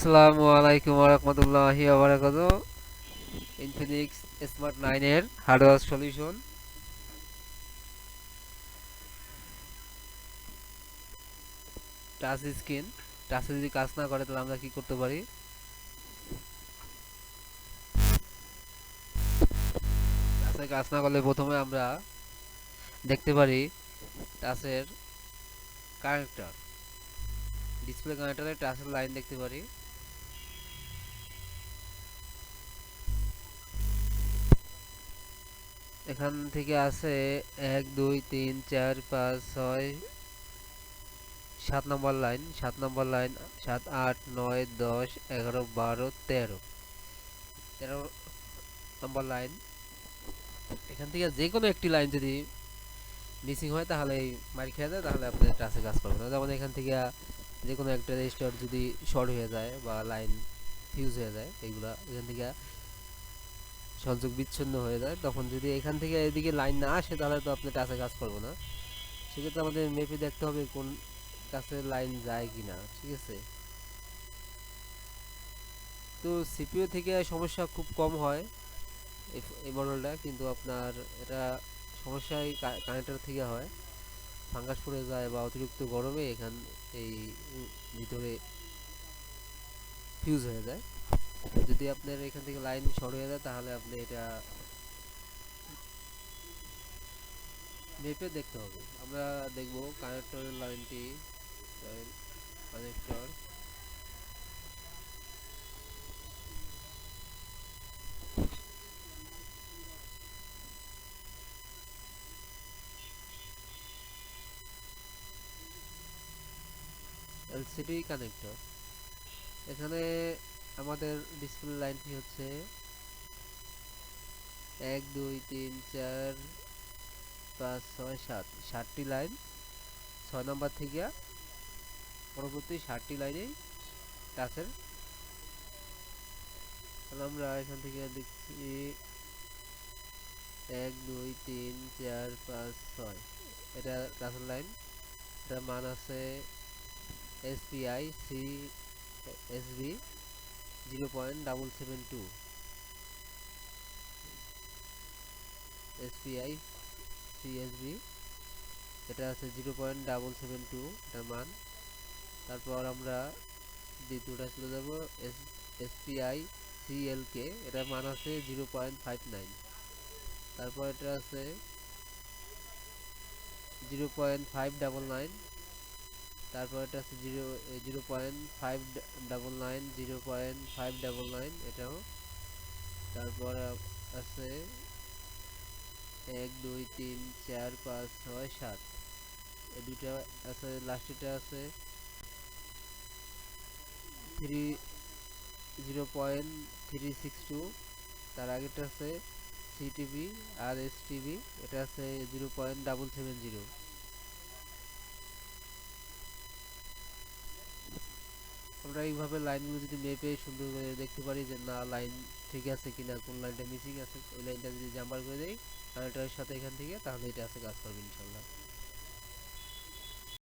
আসসালামু আলাইকুম রহমতুল্লাহি আবরাকাত ইনফিনিক্স স্মার্ট নাইনের সলিউশন টাচ স্ক্রিন টাচে যদি কাজ না করে, তাহলে আমরা কি করতে পারি? টাচে কাজ না করলে প্রথমে আমরা দেখতে পারি টাচের কানেক্টর ডিসপ্লে কানেক্টরে টাচের লাইন দেখতে পারি। এখান থেকে আছে এক, দুই, তিন, চার, পাঁচ, ছয়, সাত নম্বর লাইন, সাত নম্বর লাইন, সাত, আট, নয়, দশ, এগারো, বারো, তেরো। তেরো নম্বর লাইন। এখান থেকে যে কোনো একটি লাইন যদি মিসিং হয়, তাহলে মারি খেয়ে যায়, তাহলে আপনি টাচে কাজ করবে না। যেমন এখান থেকে যে কোনো একটা রেজিস্টার যদি শর্ট হয়ে যায় বা লাইন ফিউজ হয়ে যায় এগুলা এখান থেকে সংযোগ বিচ্ছিন্ন হয়ে যায়, তখন যদি এখান থেকে এদিকে লাইন না আসে, তাহলে তো আপনি টাচে কাজ করব না। সেক্ষেত্রে আমাদের মেপে দেখতে হবে কোন কাছে লাইন যায় কিনা, ঠিক আছে? তো সিপিও থেকে সমস্যা খুব কম হয় এই মডেলটা কিন্তু আপনার এটা সমস্যাই কানেক্টর থেকে হয়। ফাঙ্গাস পড়ে যায় বা অতিরিক্ত গরমে এখান, এই ভিতরে ফিউজ হয়ে যায়। যদি আপনার এখান থেকে লাইন হয়ে যায়, তাহলে আপনি এটা মেপে দেখতে হবে। আমরা দেখব কানেক্টরের লাইনটি কানেক্টর এলসিডি কানেক্টর এখানে আমাদের ডিসপ্লে লাইনটি হচ্ছে এক, দুই, তিন, চার, পাঁচ, ছয়, সাত। ষাটটি লাইন ছয় নম্বর থেকে পরবর্তী ষাটটি লাইনেই টাচের আমরা এখান থেকে দেখছি এক, দুই, তিন, চার, পাঁচ, ছয়। এটা টাচের লাইন এটার মান আছে SPI C SB zero point double seven two. SPI CSB এটা আছে zero point double seven two এটার মান। তারপর আমরা দ্বিতীয়টা চলে যাব, এস এসপিআই সিএলকে এটার মান আছে জিরো পয়েন্ট ফাইভ নাইন। তারপর এটা আছে zero point five double nine তারপর এটা আছে zero zero point five double nine, zero point five double nine, এটাও। তারপর আছে এক, দুই, তিন, চার, পাঁচ, ছয়, সাত। এই দুইটা আছে লাস্টেটা আছে three zero point three six two. তার আগেরটা আছে সিটিভি আর এস টিভি এটা আছে zero point double seven zero. আমরা এইভাবে লাইনগুলো যদি মেপে সুন্দর করে দেখতে পারি যে না, লাইন ঠিক আছে কিনা, কোন লাইনটা মিসিং আছে, ওই লাইনটা যদি জাম্পার করে দেই এটার সাথে এখান থেকে তাহলে এটা আছে কাজ করবে ইনশাল্লাহ।